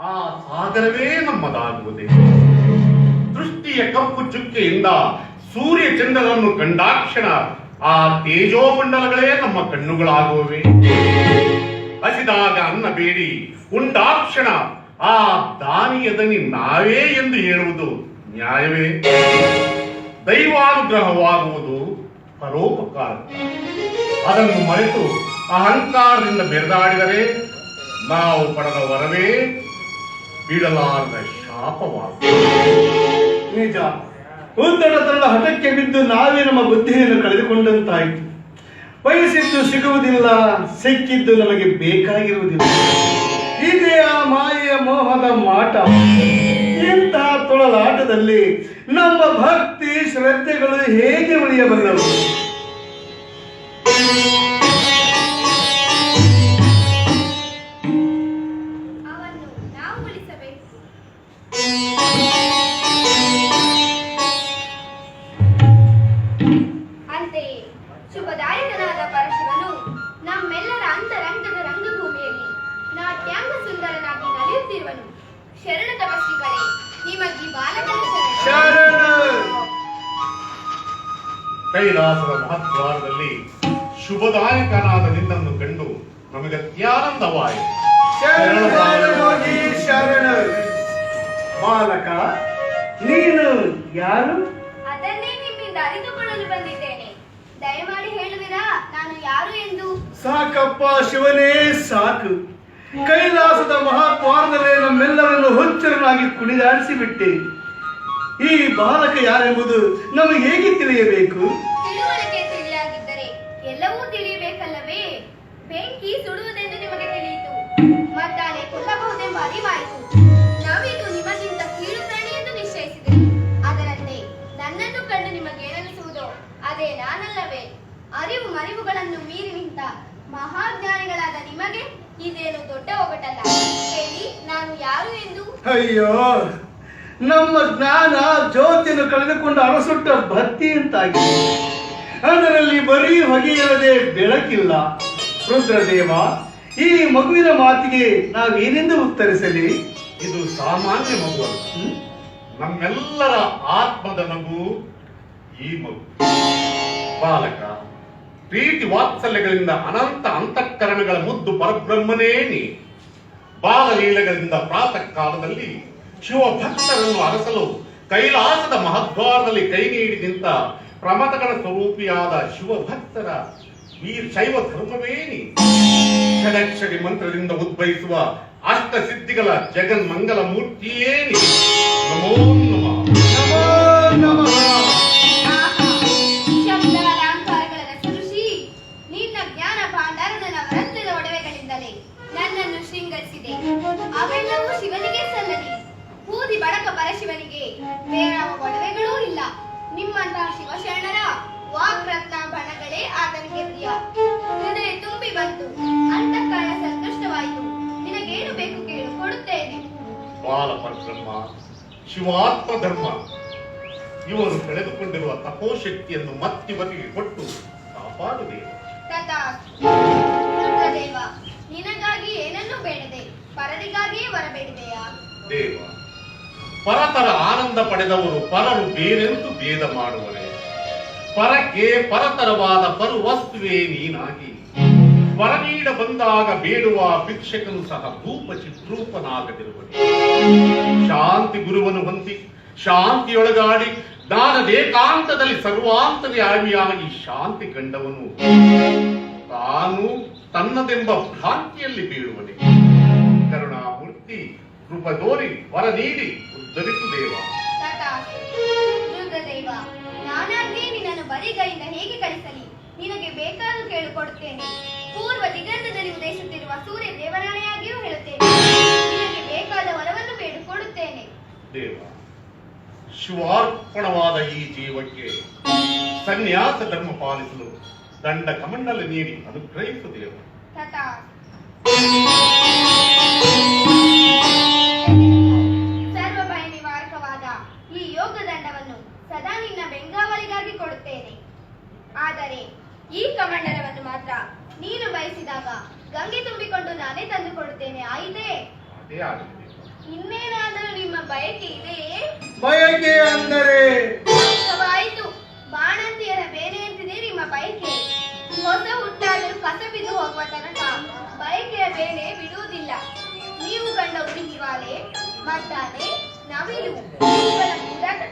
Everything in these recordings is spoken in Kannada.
ಆ ಸಾಗರವೇ ನಮ್ಮದಾಗುವುದೇ. ದೃಷ್ಟಿಯ ಕಪ್ಪು ಚುಕ್ಕೆಯಿಂದ ಸೂರ್ಯ ಚಂದ್ರನನ್ನು ಕಂಡಾಕ್ಷಣ, ಆ ತೇಜೋಮಂಡಲಗಳೇ ನಮ್ಮ ಕಣ್ಣುಗಳಾಗುವವೆ. ಹಸಿದಾಗ ಅನ್ನ ಬೇಡಿ, ಉಂಡಾಕ್ಷಣ, ಆ ದಾನಿಯದನಿ ನಾವೇ ಎಂದು ಹೇಳುವುದು ನ್ಯಾಯವೇ. ದೈವಾನುಗ್ರಹವಾಗುವುದು ಪರೋಪಕಾರ. ಅದನ್ನು ಮರೆತು ಅಹಂಕಾರದಿಂದ ಬೆರೆದಾಡಿದರೆ ನಾವು ಪಡೆದ ವರವೇ ಬಿಡಲಾರದ ಶಾಪವಾದ. ನಿಜ. ಉದ್ದಡತನ ಹಠಕ್ಕೆ ಬಿದ್ದು ನಾವೇ ನಮ್ಮ ಬುದ್ಧಿಯನ್ನು ಕಳೆದುಕೊಂಡಂತಾಯಿತು. ವಯಸ್ಸಿದ್ದು ಸಿಗುವುದಿಲ್ಲ, ಸಿಕ್ಕಿದ್ದು ನಮಗೆ ಬೇಕಾಗಿರುವುದಿಲ್ಲ. ಇದೇ ಆ ಮಾಯೆಯ ಮೋಹದ ಮಾಟ. ಇಂತಹ ತೊಳಲಾಟದಲ್ಲಿ ನಮ್ಮ ಭಕ್ತಿ ಶ್ರದ್ಧೆಗಳು ಹೇಗೆ ಉಳಿಯಬಲ್ಲವು? ಶರಣ ತಪಸ್ವಿಗಳೇ ನಿಮಗೆ ಕೈಲಾಸದ ಮಹದ್ವಾರದಲ್ಲಿ ಶುಭದಾಯಕನಾದ ನಿನ್ನನ್ನು ಕಂಡು ನಮಗೆ ಅತ್ಯಾನಂದವಾಯಿತು. ಬಾಲಕ ನೀನು ಯಾರು? ಅದನ್ನೇ ನಿಮ್ಮಿಂದ ಅರಿತುಕೊಳ್ಳಲು ಬಂದಿದ್ದೇನೆ. ದಯಮಾಡಿ ಹೇಳುವಿರಾ ನಾನು ಯಾರು ಎಂದು? ಸಾಕಪ್ಪ ಶಿವನೇ ಸಾಕು. ಕೈಲಾಸದ ಮಹಾದ್ವಾರದಲ್ಲೇ ನಮ್ಮೆಲ್ಲರನ್ನು ಹುಚ್ಚರನಾಗಿ ಕುಣಿದಾಡಿಸಿ ಬಿಟ್ಟೆ ಈ ಬಾಲಕ ಯಾರೆಂಬುದು ನಮಗೆ ಹೇಗೆ ತಿಳಿಯಬೇಕು? ತಿಳುವಳಿಕೆ ತಿಳಿಯಾಗಿದ್ದರೆ ಎಲ್ಲವೂ ತಿಳಿಯಬೇಕಲ್ಲವೇ? ಬೆಂಕಿ ಸುಡುವುದೆಂದು ನಿಮಗೆ ತಿಳಿಯಿತು. ಮತ್ತಾನೆ ಕೊಲ್ಲಬಹುದೆಂಬ ಅರಿವಾಯಿತು. ನಾವಿದು ನಿಮಗಿಂತ ಕೀಳು ಪ್ರಾಣಿ ಎಂದು ನಿಶ್ಚಯಿಸಿದೆ. ಅದರಂತೆ ನನ್ನನ್ನು ಕಂಡು ನಿಮಗೆ ಏನನಿಸುವುದೋ ಅದೇ ನಾನಲ್ಲವೇ. ಅರಿವು ಮರಿವುಗಳನ್ನು ಮೀರಿ ನಿಂತ ಮಹಾಜ್ಞಾನಿಗಳಾದ ನಿಮಗೆ ಇದೇನು ದೊಡ್ಡ ಒಗಟಲ್ಲ? ಹೇಳಿ, ನಾನು ಯಾರು ಎಂದು? ಅಯ್ಯೋ, ನಮ್ಮ ಜ್ಞಾನ ಜ್ಯೋತಿಯನ್ನು ಕಳೆದುಕೊಂಡು ಅರಸುಟ್ಟ ಭಕ್ತಿ ಅಂತಾಗಿದೆ ಅದರಲ್ಲಿ ಬರೀ ಹೊಗೆಯಲ್ಲದೆ ಬೆಳಕಿಲ್ಲ. ರುದ್ರದೇವ, ಈ ಮಗುವಿನ ಮಾತಿಗೆ ನಾವೇನೆಂದು ಉತ್ತರಿಸಲಿ? ಇದು ಸಾಮಾನ್ಯ ಮಗು ನಮ್ಮೆಲ್ಲರ ಆತ್ಮದ ಮಗು ಈ ಮಗು. ಬಾಲಕ ಪ್ರೀತಿ ವಾತ್ಸಲ್ಯಗಳಿಂದ ಅನಂತ ಅಂತಃಕರಣಗಳ ಮುದ್ದು ಪರಬ್ರಹ್ಮನೇ ನೀ. ಬಾಲಲೀಲೆಗಳಿಂದ ಪ್ರಾತಃ ಕಾಲದಲ್ಲಿ ಶಿವ ಭಕ್ತರನ್ನು ಅರಸಲು ಕೈಲಾಸದ ಮಹದ್ವಾರದಲ್ಲಿ ಕೈ ನೀಡಿ ನಿಂತ ಪ್ರಮಥಗಳ ಸ್ವರೂಪಿಯಾದ ಶಿವ ಭಕ್ತರ ವೀರ್ ಶೈವ ಧರ್ಮವೇ ನೀ. ಷಡಕ್ಷರಿ ಮಂತ್ರದಿಂದ ಉದ್ಭವಿಸುವ ಅಷ್ಟ ಸಿದ್ಧಿಗಳ ಜಗನ್ಮಂಗಲ ಮೂರ್ತಿಯೇ ನೀ. ನಮಃ ಬಾಲ ಪರಬ್ರಹ್ಮ ಶಿವಾತ್ಮ ಧರ್ಮ ಇವರು ಕಳೆದುಕೊಂಡಿರುವ ತಪೋಶಕ್ತಿಯನ್ನು ಮತ್ತಿವರಿಗೆ ಕೊಟ್ಟು ಕಾಪಾಡುವೆ. ನಿನಗಾಗಿ ಏನನ್ನೂ ಬೇಡದೆ ಪರರಿಗಾಗಿಯೇ ಬರಬೇಡಿದೆಯಾ ದೇವ ಪರತರ ಆನಂದ ಪಡೆದವರು ಪರರು ಬೇರೆಂದು ಭೇದ ಮಾಡುವರೆ ಪರಕ್ಕೆ ಪರತರವಾದ ಪರು ವಸ್ತುವೇ ನೀನಾಗಿ. ವರ ನೀಡ ಬಂದಾಗ ಬೇಡುವ ಭಿಕ್ಷಕನು ಸಹ ರೂಪ ಚಿತ್ರೂಪನಾಗದಿರುವನು. ಶಾಂತಿ ಗುರುವನು ಹೊಂದಿ ಶಾಂತಿಯೊಳಗಾಡಿ ಜ್ಞಾನದೇಕಾಂತದಲ್ಲಿ ಸರ್ವಾಂತರ್ಯಾಮಿಯಾಗಿ ಶಾಂತಿ ಕಂಡವನು. ತಾನು ತನ್ನದೆಂಬ ಭ್ರಾಂತಿಯಲ್ಲಿ ಬೀಳುವನೆ. ಕರುಣಾಮೂರ್ತಿ ಕೃಪ ತೋರಿ ವರ ನೀಡಿ ಉದ್ಧರಿಸು ದೇವ ನಾನಾಗಿ ನಿನ್ನನ್ನು ಬರಿಗೈಯಿಂದ ಹೇಗೆ ಕಳಿಸಲಿ? ನಿನಗೆ ಬೇಕಾದ ಕೇಳಿಕೊಡುತ್ತೇನೆ. ಪೂರ್ವ ದಿಗಂತದಲ್ಲಿ ಉದಯಿಸುತ್ತಿರುವ ಸೂರ್ಯ ದೇವರಾಣೆಯಾಗಿಯೂ ಹೇಳುತ್ತೇನೆ. ನಿನಗೆ ಬೇಕಾದ ವರವನ್ನು ಬೇಡಿಕೊಡುತ್ತೇನೆ. ದೇವ ಶಿವಾರ್ಪಣವಾದ ಈ ಜೀವಕ್ಕೆ ಸನ್ಯಾಸ ಧರ್ಮ ಪಾಲಿಸಲು ದಂಡ ಕಮಂಡಲ ನೀಡಿ ಅನುಗ್ರಹಿಸು ದೇವ. ತಥಾಸ್ತು. ದೇವ ಇನ್ನೇನಾದರೂ ನಿಮ್ಮ ಬಯಕೆ ಇದೆಯೇ? ಬಯಕೆ ಅಂದರೆ? ಆಯ್ತು ಬಾಣಂತಿಯರ ಬೇನೆಯಂತಿದೆ ನಿಮ್ಮ ಬಯಕೆ. ಹೊಸ ಹುಟ್ಟಾದರೂ ಕಸ ಬಿದ್ದು ಹೋಗುವ ತನಕ ಬಯಕೆಯ ಬೇರೆ ಬಿಡುವುದಿಲ್ಲ. ನೀವು ಕಂಡ ಹುಡುಗಿವಾಲೆ ಮದ್ದಾನೆ ನವಿಲು. ಇವುಗಳ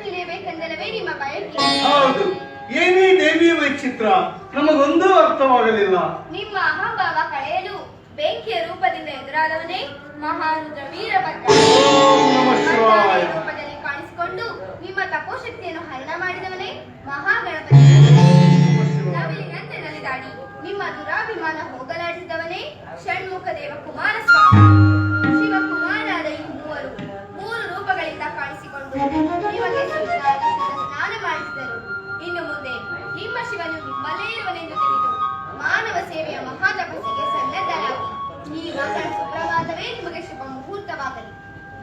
ತಿಳಿಯಬೇಕೆಂದಲವೇ ನಿಮ್ಮ ಬಯಕೆ. ಹೌದು. ಏನೇ ದೇವಿ ವೈಚಿತ್ರ ನಮಗೊಂದೂ ಅರ್ಥವಾಗಲಿಲ್ಲ. ನಿಮ್ಮ ಬೆಂಕಿಯ ರೂಪದಿಂದ ಎದುರಾದವನೇ ಮಹಾರುದ್ರ ವೀರಭದ್ರ ರೂಪದಲ್ಲಿ ಕಾಣಿಸಿಕೊಂಡು ನಿಮ್ಮ ತಪೋಶಕ್ತಿಯನ್ನು ಹರಣ ಮಾಡಿದವನೇ ಮಹಾಗಣಪತಿ. ನವಿಲಿನಂತೆ ನಲಿದಾಡಿ ನಿಮ್ಮ ದುರಾಭಿಮಾನ ಹೋಗಲಾಡಿಸಿದವನೇ ಷಣ್ಮುಖ ದೇವ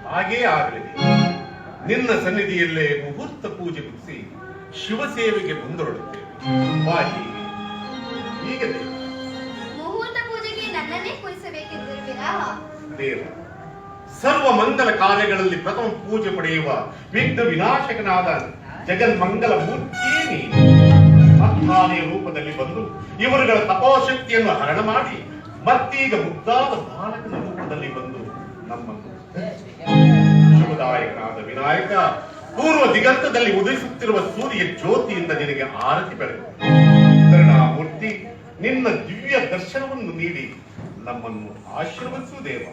ಹಾಗೇ ಆಗಲಿ. ನಿನ್ನ ಸನ್ನಿಧಿಯಲ್ಲೇ ಮುಹೂರ್ತ ಪೂಜೆ ಮುಗಿಸಿ ಶಿವ ಸೇವೆಗೆ ಮುಂದೊರಡುತ್ತೇವೆ ಬಾ ಹೀಗೆ ಹೀಗೆ ದೇವ. ಮುಹೂರ್ತ ಪೂಜೆಗೆ ನನ್ನನ್ನೇ ಕೂರಿಸಬೇಕೆಂದಿರುವಿರಾ ದೇವ ಸರ್ವ ಮಂಗಲ ಕಾರ್ಯಗಳಲ್ಲಿ ಪ್ರಥಮ ಪೂಜೆ ಪಡೆಯುವ ವಿಘ್ನ ವಿನಾಶಕನಾದ ಜಗನ್ಮಂಗಲ ಮೂರ್ತಿಯೇ ನೀನು. ರೂಪದಲ್ಲಿ ಬಂದು ಇವರುಗಳ ತಪೋಶಕ್ತಿಯನ್ನು ಹರಣ ಮಾಡಿ ಮತ್ತೀಗ ಮುಗ್ಧಾದ ಬಾಲಕನ ರೂಪದಲ್ಲಿ ಬಂದು ನಮ್ಮನ್ನು ಶುಭದಾಯಕನಾದ ವಿನಾಯಕ, ಪೂರ್ವ ದಿಗಂತದಲ್ಲಿ ಉದಯಿಸುತ್ತಿರುವ ಸೂರ್ಯ ಜ್ಯೋತಿಯಿಂದ ನಿನಗೆ ಆರತಿ ಬೆಳೆದು ಮೂರ್ತಿ ನಿನ್ನ ದಿವ್ಯ ದರ್ಶನವನ್ನು ನೀಡಿ ನಮ್ಮನ್ನು ಆಶೀರ್ವದಿಸು ದೇವ.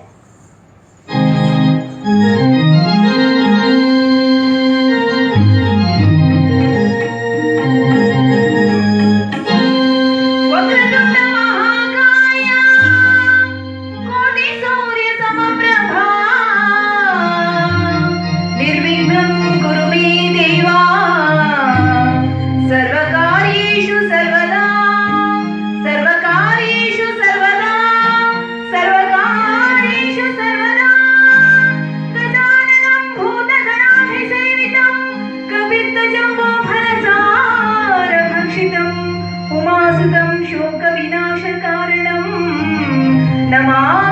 शोकविनाशकारणम्। नमा